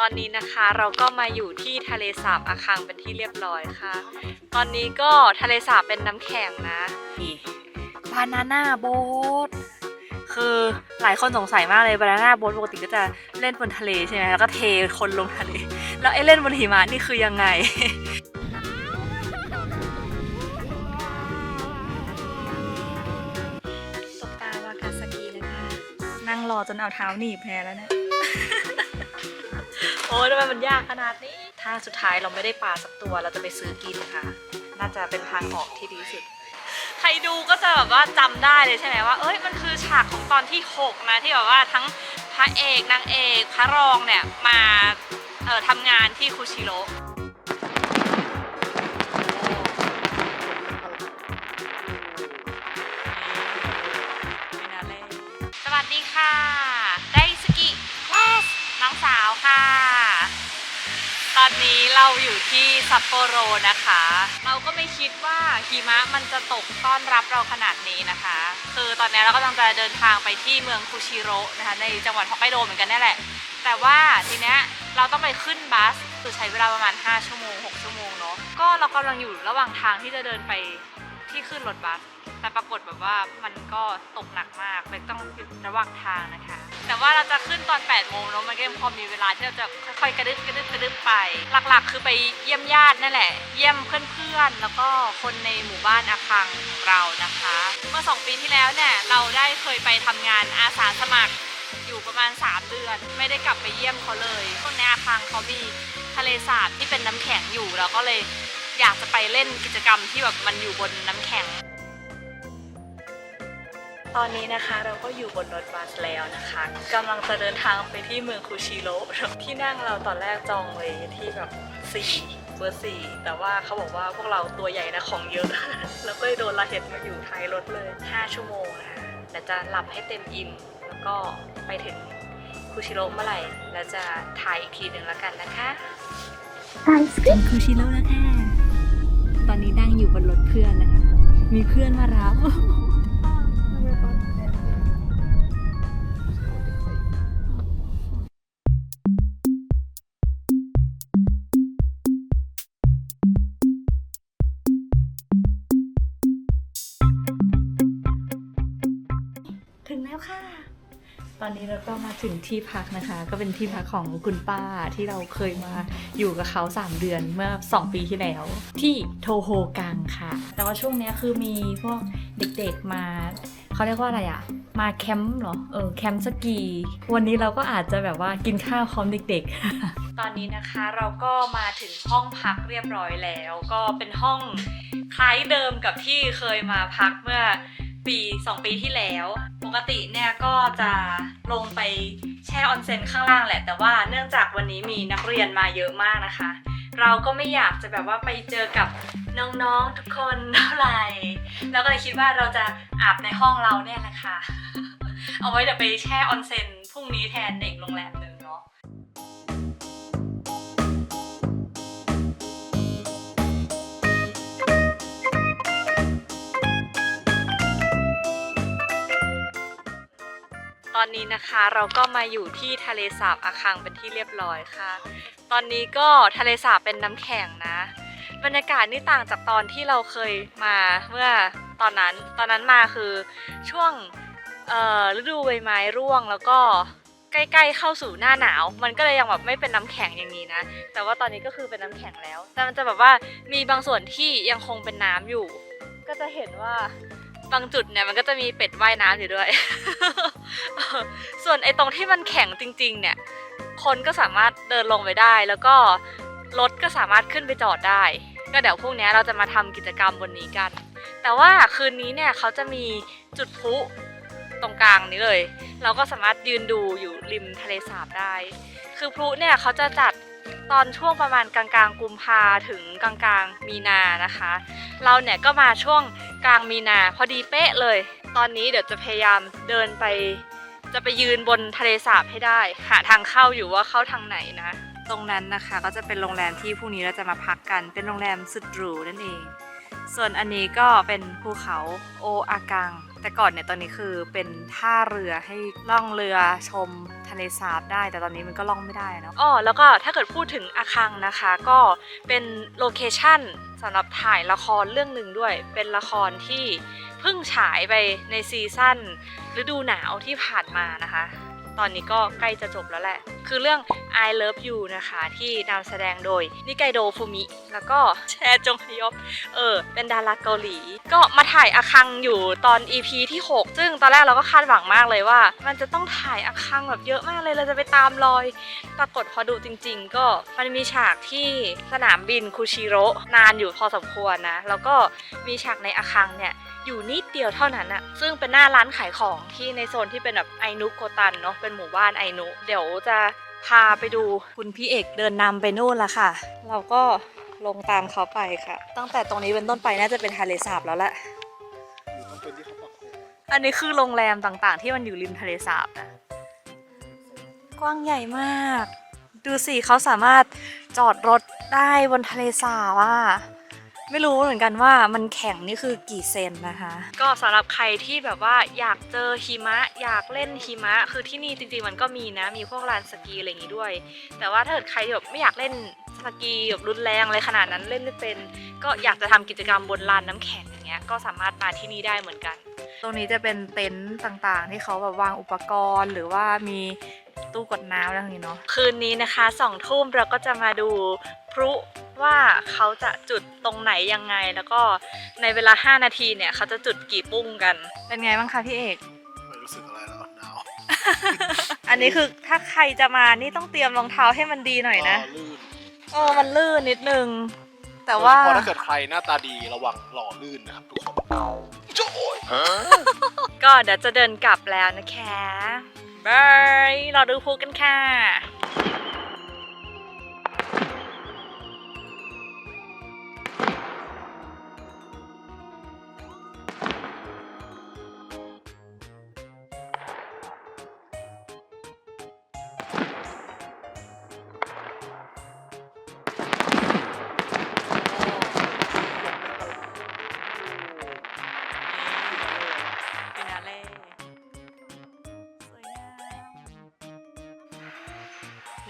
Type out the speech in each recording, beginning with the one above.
ตอนนี้นะคะเราก็มาอยู่ที่ทะเลสาบอาคังเป็นที่เรียบร้อยค่ะ ตอนนี้ก็ทะเลสาบเป็นน้ำแข็งนะนี่บานาน่าโบ๊ทคือหลายคนสงสัยมากเลยบานาน่าโบ๊ทปกติก็จะเล่นบนทะเลใช่ไหมแล้วก็เทคนลงทะเล แล้วไอ้เล่นบนหิมะนี่คือยังไงตกตาวากาซากินะคะนั่งรอจนเอาเท้าหนีบแพ้แล้วเนี่ย โอ้ยทำไมมันยากขนาดนี้ถ้าสุดท้ายเราไม่ได้ปลาสักตัวเราจะไปซื้อกินค่ะ น่าจะเป็นทางออกที่ดีที่สุด ใครดูก็จะแบบว่าจำได้เลยใช่ไหมว่า เอ้ยมันคือฉากของตอนที่ 6 นะที่แบบว่าทั้งพระเอกนางเอก พระรองเนี่ยมาเอ่อทำงานที่คุชิโร นี้เราอยู่ที่ซัปโปโรนะคะ เราก็ไม่คิดว่าหิมะมันจะตกต้อนรับเราขนาดนี้นะคะ คือตอนนี้เรากำลังจะเดินทางไปที่เมืองคุชิโร่นะคะในจังหวัดฮอกไกโดเหมือนกันนี่แหละ แต่ว่าทีเนี้ยเราต้องไปขึ้นบัสคือใช้เวลาประมาณ 5 ชั่วโมง 6 ชั่วโมงเนาะ ก็เรากำลังอยู่ระหว่างทางที่จะเดินไปที่ขึ้นรถบัส แต่ปรากฏแบบว่ามันก็ตกหนักมากเลยต้องหยุดระหว่างทางนะคะ แต่ว่าเราจะขึ้นตอน 8 โมงเนาะมันก็ยังพอมีเวลาที่เราจะค่อยๆกระดึบกระดึบกระดึบไป หลักๆ คือไปเยี่ยมญาตินั่นแหละ เยี่ยมเพื่อนๆ แล้วก็คนในหมู่บ้านอาคังของเรานะคะ เมื่อ 2 ปีที่แล้วเนี่ยเราได้เคยไปทำงานอาสาสมัครอยู่ประมาณ 3 เดือน ไม่ได้กลับไปเยี่ยมเขาเลยช่วงนี้อาคังเขามีทะเลสาบที่เป็นน้ำแข็งอยู่เราก็เลยอยากจะไปเล่นกิจกรรมที่แบบมันอยู่บนน้ำแข็ง ตอนนี้นะคะเราก็อยู่บนรถบัสแล้วนะคะกำลังจะเดินทางไปที่เมืองคุชิโร่ที่นั่งเราตอนแรกจองไว้ที่แบบ4เบอร์สี่แต่ว่าเขาบอกว่าพวกเราตัวใหญ่นะของเยอะ แล้วก็เลยโดนละเหตุมาอยู่ท้ายรถเลย 5 ชั่วโมงนะคะแต่จะหลับให้เต็มอิ่มแล้วก็ไปถึงคุชิโร่เมื่อไหร่แล้วจะถ่ายอีกทีหนึ่งแล้วกันนะคะถึงคุชิโร่แล้วค่ะตอนนี้นั่งอยู่บนรถเพื่อนนะคะมีเพื่อนมารับ ตอนนี้เราก็มาถึงที่พักนะคะ ก็เป็นที่พักของคุณป้าที่เราเคยมาอยู่กับเขา 3 เดือนเมื่อ 2 ปีที่แล้ว ที่โทโฮกังค่ะ แต่ว่าช่วงนี้คือมีพวกเด็กๆมาเขาเรียกว่าอะไรอะมาแคมป์เหรอเออแคมป์สกี วันนี้เราก็อาจจะแบบว่ากินข้าวพร้อมเด็กๆ ตอนนี้นะคะเราก็มาถึงห้องพักเรียบร้อยแล้ว ก็เป็นห้องคล้ายเดิมกับที่เคยมาพักเมื่อ ปี2ปีที่แล้ว ปกติเนี่ยก็จะลงไปแช่ออนเซ็นข้างล่างแหละ แต่ว่าเนื่องจากวันนี้มีนักเรียนมาเยอะมากนะคะ เราก็ไม่อยากจะแบบว่าไปเจอกับน้องๆทุกคนเท่าไหร่เราก็เลยคิดว่าเราจะอาบในห้องเราเนี่ยแหละค่ะ เอาไว้เดี๋ยวไปแช่ออนเซ็นพรุ่งนี้แทนเด็กโรงแรมหนึ่ง ตอนนี้นะคะเราก็มาอยู่ที่ทะเลสาบอาคังเป็นที่เรียบร้อยค่ะ ตอนนี้ก็ทะเลสาบเป็นน้ำแข็งนะ บรรยากาศนี่ต่างจากตอนที่เราเคยมาเมื่อตอนนั้น ตอนนั้นมาคือช่วงฤดูใบไม้ร่วงแล้วก็ใกล้ๆเข้าสู่หน้าหนาว มันก็เลยยังแบบไม่เป็นน้ำแข็งอย่างนี้นะ แต่ว่าตอนนี้ก็คือเป็นน้ำแข็งแล้ว แต่มันจะแบบว่ามีบางส่วนที่ยังคงเป็นน้ำอยู่ ก็จะเห็นว่า บางจุดเนี่ยมันก็จะมีเป็ดว่ายน้ำอยู่ด้วย ส่วนไอ้ตรงที่มันแข็งจริง ๆ เนี่ย คนก็สามารถเดินลงไปได้ แล้วก็รถก็สามารถขึ้นไปจอดได้ ก็เดี๋ยวพรุ่งนี้เราจะมาทำกิจกรรมบนนี้กัน แต่ว่าคืนนี้เนี่ยเขาจะมีจุดพลุตรงกลางนี้เลย เราก็สามารถยืนดูอยู่ริมทะเลสาบได้ คือพลุเนี่ยเขาจะจัด ตอนช่วงประมาณกลางๆ กุมภาถึงกลางๆ มีนานะคะ เราเนี่ยก็มาช่วงกลางมีนาพอดีเป๊ะเลย ตอนนี้เดี๋ยวจะพยายามเดินไป จะไปยืนบนทะเลสาบให้ได้ หาทางเข้าอยู่ว่าเข้าทางไหนนะ ตรงนั้นนะคะก็จะเป็นโรงแรมที่พรุ่งนี้เราจะมาพักกัน เป็นโรงแรมสุดหรูนั่นเอง ส่วนอันนี้ก็เป็นภูเขาโออากัง แต่ก่อนเนี่ยตอนนี้คือเป็นท่าเรือให้ล่องเรือชมทะเลสาบได้ แต่ตอนนี้มันก็ล่องไม่ได้เนาะอ๋อแล้วก็ถ้าเกิดพูดถึงอาคังนะคะ ก็เป็นโลเคชั่นสำหรับถ่ายละครเรื่องหนึ่งด้วย เป็นละครที่เพิ่งฉายไปในซีซั่นฤดูหนาวที่ผ่านมานะคะ ตอนนี้ก็ใกล้จะจบแล้วแหละ คือเรื่อง I Love You นะคะ ที่นำแสดงโดยนิไกโดฟูมิ แล้วก็แชจงฮยอบเออ เป็นดาราเกาหลี ก็มาถ่ายอาคังอยู่ตอน EP ที่ 6 ซึ่งตอนแรกเราก็คาดหวังมากเลยว่า มันจะต้องถ่ายอาคังแบบเยอะมากเลยเราจะไปตามรอย ปรากฏพอดูจริง ๆ ก็มันมีฉากที่สนามบินคุชิโร่นานอยู่พอสมควรนะ แล้วก็มีฉากในอาคังเนี่ย อยู่นิดเดียวเท่านั้นอะซึ่งเป็นหน้าร้านขายของที่ในโซนที่เป็นแบบไอนุโกตันเนาะเป็นหมู่บ้านไอนุ เดี๋ยวจะพาไปดูคุณพี่เอกเดินนำไปนู่นละค่ะ เราก็ลงตามเขาไปค่ะ ตั้งแต่ตรงนี้เป็นต้นไปน่าจะเป็นทะเลสาบแล้วแหละมันเป็นที่เขาปักโคอันนี้คือโรงแรมต่างๆ ที่มันอยู่ริมทะเลสาบนะกว้างใหญ่มาก ดูสิเขาสามารถจอดรถได้บนทะเลสาบอะ ไม่รู้เหมือนกันว่ามันแข็งนี่คือกี่เซนนะคะ ก็สำหรับใครที่แบบว่าอยากเจอหิมะ อยากเล่นหิมะ คือที่นี่จริงๆมันก็มีนะ มีพวกลานสกีอะไรอย่างงี้ด้วย แต่ว่าถ้าเกิดใครแบบไม่อยากเล่นสกีแบบรุนแรงอะไรขนาดนั้นเล่นไม่เป็น ก็อยากจะทำกิจกรรมบนลานน้ำแข็งอย่างเงี้ยก็สามารถมาที่นี่ได้เหมือนกัน ตรงนี้จะเป็นเต็นท์ต่างๆ ที่เขาแบบวางอุปกรณ์หรือว่ามีตู้กดน้ำอะไรอย่างนี้เนาะคืนนี้นะคะสองทุ่มเราก็จะมาดูพลุ ว่าเขาจะจุดตรงไหนยังไง แล้วก็ในเวลา 5 นาทีเนี่ยเขาจะจุดกี่ปุ้งกัน เป็นไงบ้างคะพี่เอก ไม่รู้สึกอะไรแล้วหนาวอันนี้คือถ้าใครจะมานี่ต้องเตรียมรองเท้าให้มันดีหน่อยนะลื่นเออมันลื่นนิดนึง แต่ว่าโดยเฉพะถ้าเกิดใครหน้าตาดีระวังหล่อลื่นนะครับทุกคนโจ้ยก็เดี๋ยวจะเดินกลับแล้วนะคะบายเราดูพูกันค่ะ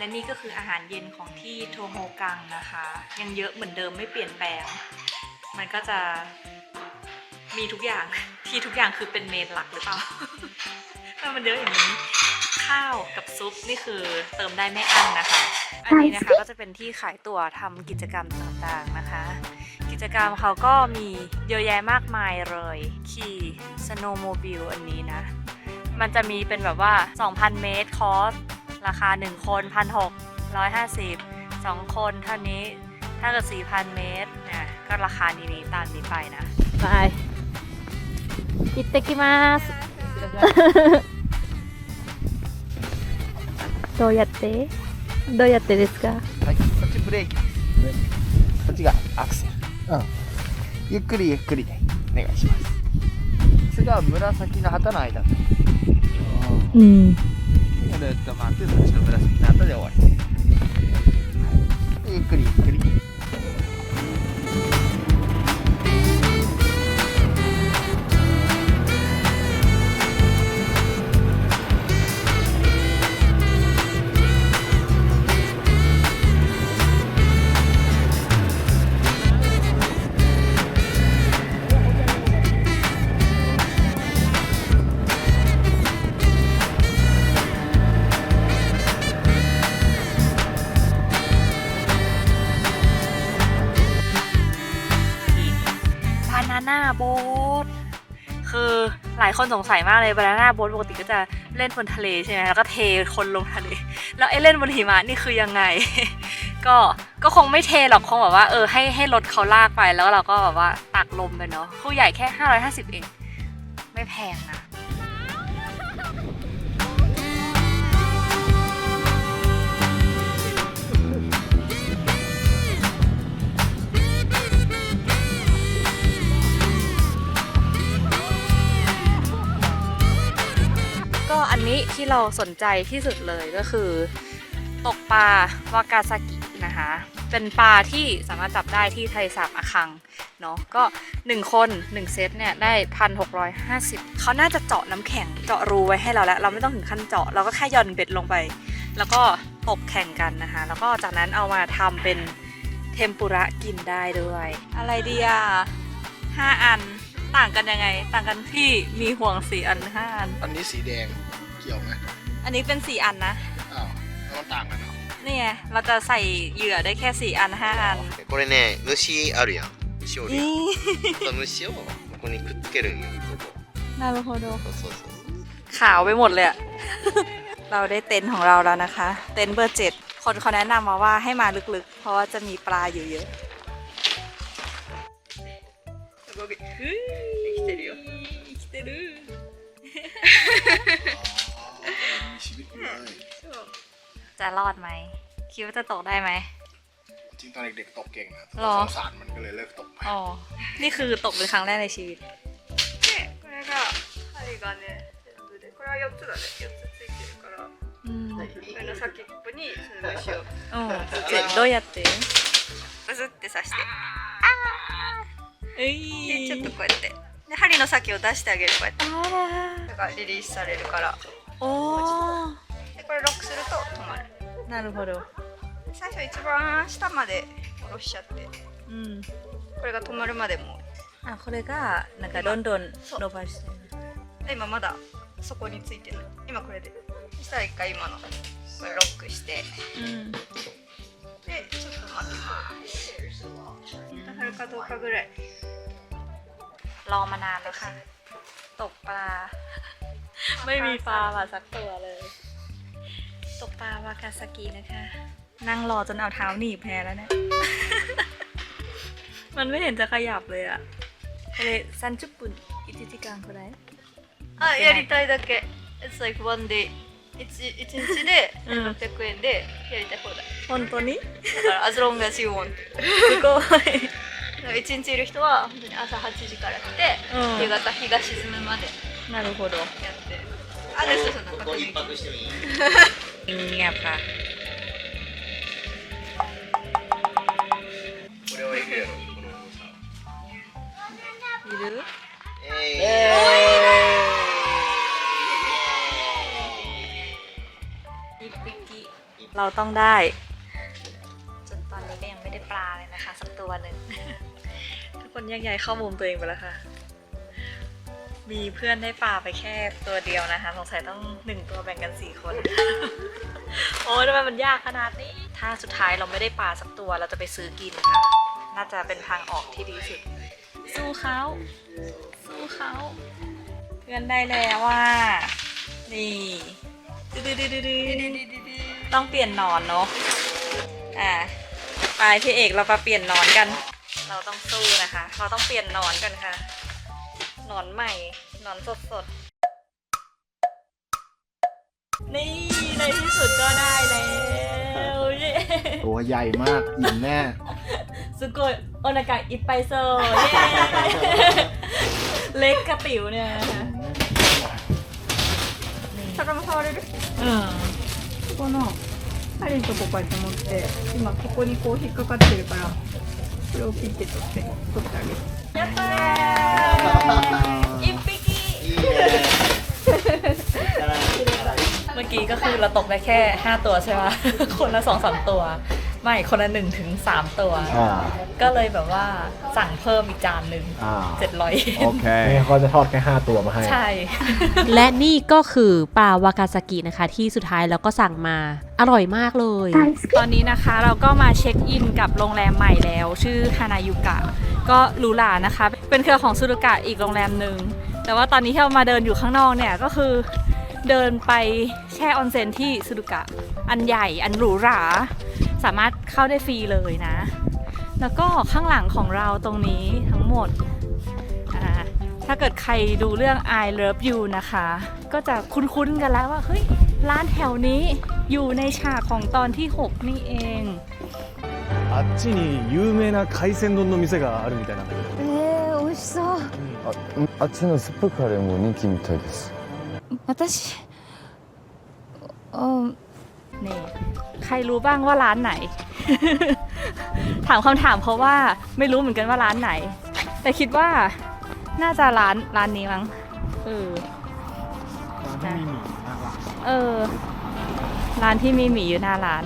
และนี่ก็คืออาหารเย็นของที่โทโฮกังนะคะ ยังเยอะเหมือนเดิมไม่เปลี่ยนแปลง มันก็จะมีทุกอย่างที่ทุกอย่างคือเป็นเมนหลักหรือเปล่าถ้ามันเยอะอย่างนี้ ข้าวกับซุปนี่คือเติมได้ไม่อั้นนะคะ อันนี้นะคะก็จะเป็นที่ขายตั๋วทำกิจกรรมต่างๆนะคะ กิจกรรมเขาก็มีเยอะแยะมากมายเลย ขี่สโนว์โมบิลอันนี้นะ มันจะมีเป็นแบบว่า 2,000 เมตรคอร์ส ราคา 1 คน 1,650 2 คนเท่านี้ ถ้าเกิด 4,000 เมตรเนี่ยก็ราคานี้นี้ตามนี้ไปนะ ไป行ってきますどうやってどうやってですかはい、こっちブレーキです。こっちがアクセル。うん。ゆっくりゆっくりでお願いします。次は紫の旗の間。うん ぐるっと回って、そっちの紫の旗で終わりです。はいゆっくりゆっくり。 คนสงสัยมากเลยบานาน่าโบ๊ทปกติก็จะเล่นบนทะเลใช่ไหมแล้วก็เทคนลงทะเล แล้วไอ้เล่นบนหิมะนี่คือยังไง ก็ก็คงไม่เทหรอกคงแบบว่าเออให้ให้รถเขาลากไปแล้วเราก็แบบว่าตักลมไปเนาะคู่ใหญ่แค่ 550 เอง ไม่แพงนะ เราสนใจที่สุดเลยก็คือ ตกปลาวากาซากินะคะเป็นปลาที่สามารถจับได้ที่ทะเลสาบอาคังเนาะก็ 1 คน 1 เซตเนี่ยได้ 1,650 เขาน่าจะเจาะน้ำแข็งเจาะรูไว้ให้เราแล้ว เราไม่ต้องถึงขั้นเจาะเราก็แค่ย่อนเบ็ดลงไป แล้วก็ตกแข่งกันนะคะ แล้วก็จากนั้นเอามาทำเป็นเทมปุระกินได้ด้วย อะไรดีอะห้าอันต่างกันยังไง ต่างกันที่มีห่วงสีอันห้าอัน อันนี้สีแดง กี่ยวไหม อันนี้เป็นสี่อันนะ อ้าวแล้วมันต่างกันเนาะ นี่ไงเราจะใส่เหยื่อได้แค่สี่อันห้าอัน これね虫あるやん虫おるやんその虫をここにくっつけるんよここ นารูโฮโด そうそうそう ขาวไปหมดเลยอะ เราได้เต็นท์ของเราแล้วนะคะ เต็นท์เบอร์เจ็ดคนเขาแนะนำมาว่าให้มาลึกๆ เพราะว่าจะมีปลาอยู่เยอะ生きてるよ生きてる จะรอดไหม คิดว่าจะตกได้ไหม จริงตอนเด็กๆตกเก่งนะแต่ หรอ สงสารมันก็เลยเลิกตกไป อ๋อ นี่คือตกเป็นครั้งแรกในชีวิต これが針がね全部でこれは4つだね4つついてるから อืม これの先っぽにその虫を อืมเจ็บどうやってブズって刺してเอ้ย でちょっとこうやってで針の先を出してあげるこうやってあらだからリリースされるからおーでこれロックすると止まる なるほど最初一番下まで下ろしちゃってうんこれが止まるまでもあこれがなんかどんどん伸ばしてるで今まだそこについてる今これでそしたら一回今のこれロックしてうんでちょっと待って当たるかどうかぐらい รอมานานแล้วค่ะ ตกปลา ไม่มีปลามาสักตัวเลย ตกปลาวากาซากินะคะ นั่งรอจนเอาเท้าหนีบแพ้แล้วเนี่ย มันไม่เห็นจะขยับเลยอะเลยซันจุปุ่นอิจิจิกังこれあやりたいだけ It's like one day 一一日でうん600円でやりたい放題本当にだから as long as you want すごいだから一日いる人は本当に朝8時から来て、うん夕方日が沈むまでなるほどやってるあですそんなここ一泊してもいい เงียบค่ะいるเอ้ยนิกนิเราต้องได้ จนตอนนี้ก็ยังไม่ได้ปลาเลยนะคะ สักตัวหนึ่ง ทุกคนแยกย้ายเข้ามุมตัวเองไปแล้วค่ะ มีเพื่อนได้ปลาไปแค่ตัวเดียวนะคะ สงสัยต้องหนึ่งตัวแบ่งกันสี่คน โอ้ยทำไมมันยากขนาดนี้ ถ้าสุดท้ายเราไม่ได้ปลาสักตัวเราจะไปซื้อกินค่ะ น่าจะเป็นทางออกที่ดีสุด สู้เขา สู้เขาเพื่อนได้แล้วว่า นี่ดืดๆๆๆต้องเปลี่ยนหนอนเนาะ อ่าไปพี่เอกเรามาเปลี่ยนหนอนกัน เราต้องสู้นะคะ เราต้องเปลี่ยนหนอนกันค่ะ หนอนใหม่ หนอนสดสดๆนี่ในที่สุดก็ได้แล้วเย้ ตัวใหญ่มากอิ่มแน่ สุโกยโอนากะอิปไปโซเย้ เล็กกระติ๋วเนี่ยนะคะนี่ 魚も触れる อืม ここの針のとここうやって持って今ここにこう引っかかってるからこ れをピッて取って取ってあげるやったー一匹 เมื่อกี้ก็คือเราตกได้แค่ 5 ตัวใช่ไหม คนละ2 3ตัว ไม่คนละ1ถึง3ตัว อ่า ก็เลยแบบว่าสั่งเพิ่มอีกจานหนึ่งอ่า700โอเคนี่เขาจะทอดแค่5ตัวมาให้ ใช่ และนี่ก็คือปลาวากาซากินะคะ ที่สุดท้ายเราก็สั่งมาอร่อยมากเลย ตอนนี้นะคะเราก็มาเช็คอินกับโรงแรมใหม่แล้ว ชื่อฮานายุกะ ก็หรูหรานะคะ เป็นเครือของซูรุกะอีกโรงแรมหนึ่งแต่ว่าตอนนี้ที่เรามาเดินอยู่ข้างนอกเนี่ยก็คือ เดินไปแช่ออนเซ็นที่ซูรุกะ อันใหญ่อันหรูหรา สามารถเข้าได้ฟรีเลยนะ แล้วก็ข้างหลังของเราตรงนี้ทั้งหมดอ่าถ้าเกิดใครดูเรื่อง I Love You นะคะ ก็จะคุ้นๆกันแล้วว่า เฮ้ย ร้านแถวนี้อยู่ในฉากของตอนที่ 6 นี่เอง あっちに有名な海鮮丼の店があるみたいなんだけどえー、美味しそうああっちのスープカレーも人気みたいです 私あนี่ใครรู้บ้างว่าร้านไหน ถามคำถามเพราะว่าไม่รู้เหมือนกันว่าร้านไหน แต่คิดว่าน่าจะร้านร้านนี้มั้งเออร้านที่มีหมี่น่ารักเออ ร้านที่มีหมีอยู่หน้าร้าน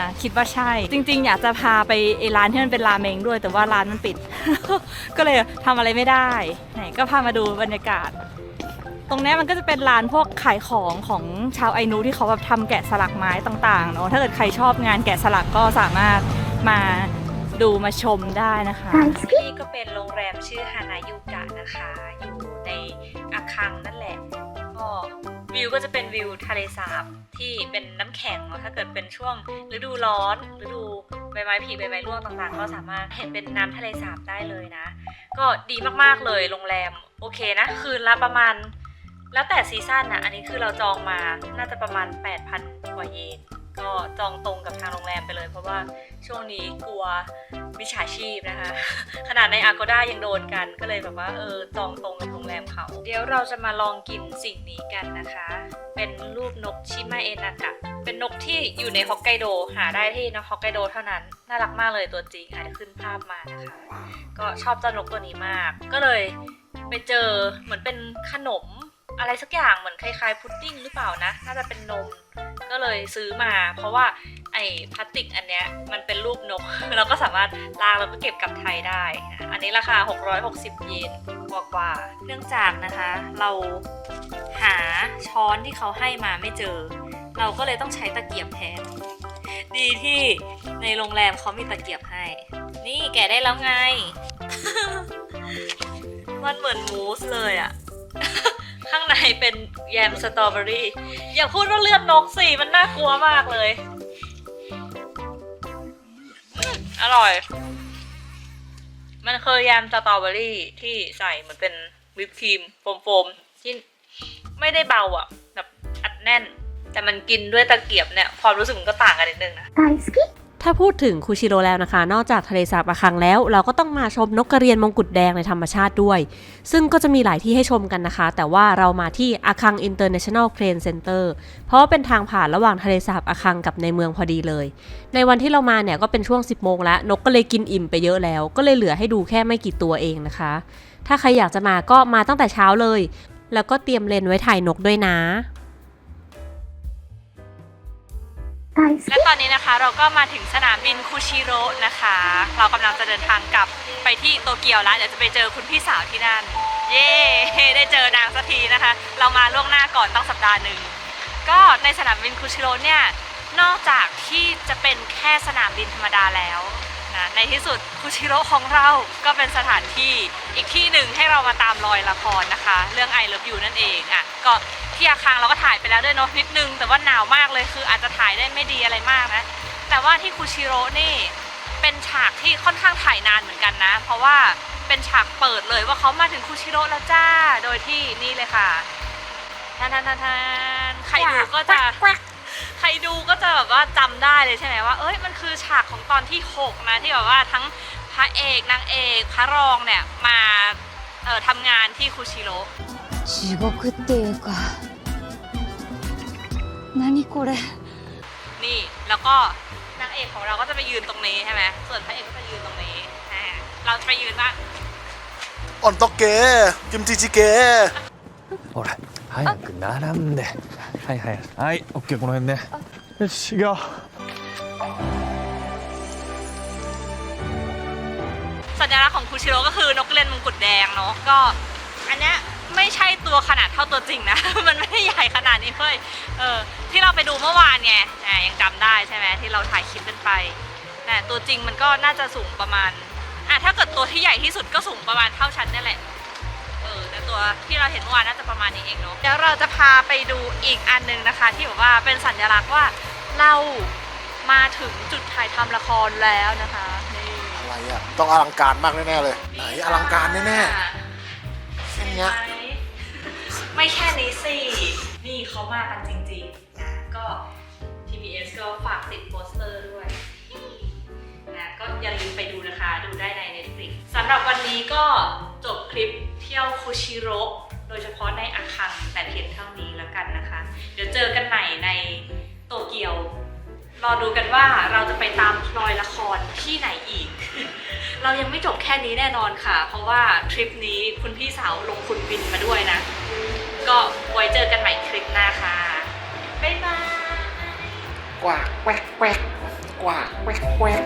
นะคิดว่าใช่ จริง ๆ อยากจะพาไปไอร้านที่มันเป็นราเมงด้วย แต่ว่าร้านมันปิด ก็เลยทำอะไรไม่ได้ไหนก็พามาดูบรรยากาศ ตรงนี้มันก็จะเป็นร้านพวกขายของของชาวไอนูที่เขาแบบทำแกะสลักไม้ต่างๆเนาะถ้าเกิดใครชอบงานแกะสลักก็สามารถมาดูมาชมได้นะคะนี่ก็เป็นโรงแรมชื่อฮานายุกะนะคะ อยู่ในอาคังนั่นแหละก็วิวก็จะเป็นวิวทะเลสาบที่เป็นน้ำแข็งเนาะถ้าเกิดเป็นช่วงฤดูร้อนฤดูใบไม้ผลิใบไม้ร่วงต่างๆ ก็สามารถเห็นเป็นน้ำทะเลสาบได้เลยนะ ก็ดีมากๆเลยโรงแรมโอเคนะ คืนละประมาณ แล้วแต่ซีซั่นนะอันนี้คือเราจองมาน่าจะประมาณ 8,000กว่าเยนก็จองตรงกับทางโรงแรมไปเลยเพราะว่าช่วงนี้กลัวมิจฉาชีพนะคะ ขนาดใน Agoda ยังโดนกันก็เลยแบบว่าเออจองตรงกับโรงแรมเขา เดี๋ยวเราจะมาลองกินสิ่งนี้กันนะคะ เป็นรูปนกชิมาเอนากะเป็นนกที่อยู่ในฮอกไกโดหาได้ที่นะฮอกไกโดเท่านั้น น่ารักมากเลยตัวจริงอาจจะขึ้นภาพมานะคะ ก็ชอบเจ้านกตัวนี้มาก ก็เลยไปเจอเหมือนเป็นขนม อะไรสักอย่างเหมือนคล้ายๆพุดดิ้งหรือเปล่านะ น่าจะเป็นนม ก็เลยซื้อมา เพราะว่าไอ้พลาสติกอันเนี้ยมันเป็นรูปนก เราก็สามารถล้างแล้วก็เก็บกลับไทยได้ อันนี้ราคา 660 เยนกว่าๆ เนื่องจากนะคะ เราหาช้อนที่เขาให้มาไม่เจอ เราก็เลยต้องใช้ตะเกียบแทน ดีที่ในโรงแรมเขามีตะเกียบให้ นี่แกได้แล้วไง มันเหมือนมูสเลยอะ ข้างในเป็นแยมสตรอเบอรี่ อย่าพูดว่าเลือดนกสิ มันน่ากลัวมากเลย อร่อย มันคือแยมสตรอเบอรี่ที่ใส่เหมือนเป็นวิปครีมโฟมๆที่ไม่ได้เบาอะ แบบอัดแน่น แต่มันกินด้วยตะเกียบเนี่ย ความรู้สึกมันก็ต่างกันนิดนึงนะ ถ้าพูดถึงคูชิโร่แล้วนะคะ นอกจากทะเลสาบอาคังแล้ว เราก็ต้องมาชมนกกระเรียนมงกุฎแดงในธรรมชาติด้วย ซึ่งก็จะมีหลายที่ให้ชมกันนะคะ แต่ว่าเรามาที่อาคัง International Crane Center เพราะว่าเป็นทางผ่านระหว่างทะเลสาบอาคังกับในเมืองพอดีเลย ในวันที่เรามาเนี่ยก็เป็นช่วง 10 โมงแล้ว นกก็เลยกินอิ่มไปเยอะแล้ว ก็เลยเหลือให้ดูแค่ไม่กี่ตัวเองนะคะ ถ้าใครอยากจะมาก็มาตั้งแต่เช้าเลย แล้วก็เตรียมเลนไว้ถ่ายนกด้วยนะ และตอนนี้นะคะเราก็มาถึงสนามบินคุชิโร่นะคะ เรากำลังจะเดินทางกลับไปที่โตเกียวแล้วเดี๋ยวจะไปเจอคุณพี่สาวที่นั่น เย้ได้เจอนางสักทีนะคะ เรามาล่วงหน้าก่อนตั้งสัปดาห์หนึ่งก็ในสนามบินคุชิโร่เนี่ยนอกจากที่จะเป็นแค่สนามบินธรรมดาแล้วนะในที่สุดคุชิโร่ของเราก็เป็นสถานที่อีกที่หนึ่งให้เรามาตามรอยละครนะคะ เรื่อง I Love You นั่นเองอะก็ ที่อาคางเราก็ถ่ายไปแล้วด้วยเนาะนิดนึง แต่ว่าหนาวมากเลยคืออาจจะถ่ายได้ไม่ดีอะไรมากนะ แต่ว่าที่คุชิโร่นี่เป็นฉากที่ค่อนข้างถ่ายนานเหมือนกันนะ เพราะว่าเป็นฉากเปิดเลยว่าเขามาถึงคุชิโร่แล้วจ้า โดยที่นี่เลยค่ะทานทานทานทานใครดูก็จะใครดูก็จะแบบว่าจำได้เลยใช่ไหมว่า เอ้ยมันคือฉากของตอนที่ 6 นะ ที่แบบว่าทั้งพระเอกนางเอกพระรองเนี่ยมาเอ่อทำงานที่คุชิโร่ 地獄っていうか何これ นี่แล้วก็นางเอกของเราก็จะไปยืนตรงนี้ใช่ไหมส่วนพระเอกก็จะยืนตรงนี้อ่าเราจะไปยืนบ้าง อ่อนตอกเกกิมจิจิเก ほら早く並んではいはいはいオッケーこの辺ねよし行くよ สัญลักษณ์ของคุชิโร่ก็คือนกเล่นมงกุฎแดงเนาะก็อันเนี้ย ไม่ใช่ตัวขนาดเท่าตัวจริงนะ มันไม่ได้ใหญ่ขนาดนี้เฮ้ยเออที่เราไปดูเมื่อวานไงอ่ายังจำได้ใช่ไหมที่เราถ่ายคลิปกันไปแต่ตัวจริงมันก็น่าจะสูงประมาณอะถ้าเกิดตัวที่ใหญ่ที่สุดก็สูงประมาณเท่าฉันนี่แหละเออแต่ตัวที่เราเห็นเมื่อวานน่าจะประมาณนี้เองเนาะเดี๋ยวเราจะพาไปดูอีกอันหนึงนะคะ ที่แบบว่าเป็นสัญลักษณ์ว่าเรามาถึงจุดถ่ายทำละครแล้วนะคะนี่อะไรอะ ต้องอลังการมากแน่ๆเลย ไหนอลังการแน่ๆแค่เนี้ย ไม่แค่นี้สิ นี่เขามากันจริงๆนะก็ TBS ก็ฝากติดโปสเตอร์ด้วยนะก็อย่าลืมไปดูนะคะ ดูได้ใน Netflix สำหรับวันนี้ก็จบคลิปเที่ยวคุชิโร่โดยเฉพาะในอาคังแต่เพียงเท่านี้แล้วกันนะคะ เดี๋ยวเจอกันใหม่ในโตเกียว รอดูกันว่าเราจะไปตามรอยละครที่ไหนอีก เรายังไม่จบแค่นี้แน่นอนค่ะ เพราะว่าทริปนี้คุณพี่สาวลงทุนบินมาด้วยนะ ก็ไว้เจอกันใหม่คลิปหน้าค่ะ บ๊ายบาย กว่าแควกแควกกว่าแควกแควก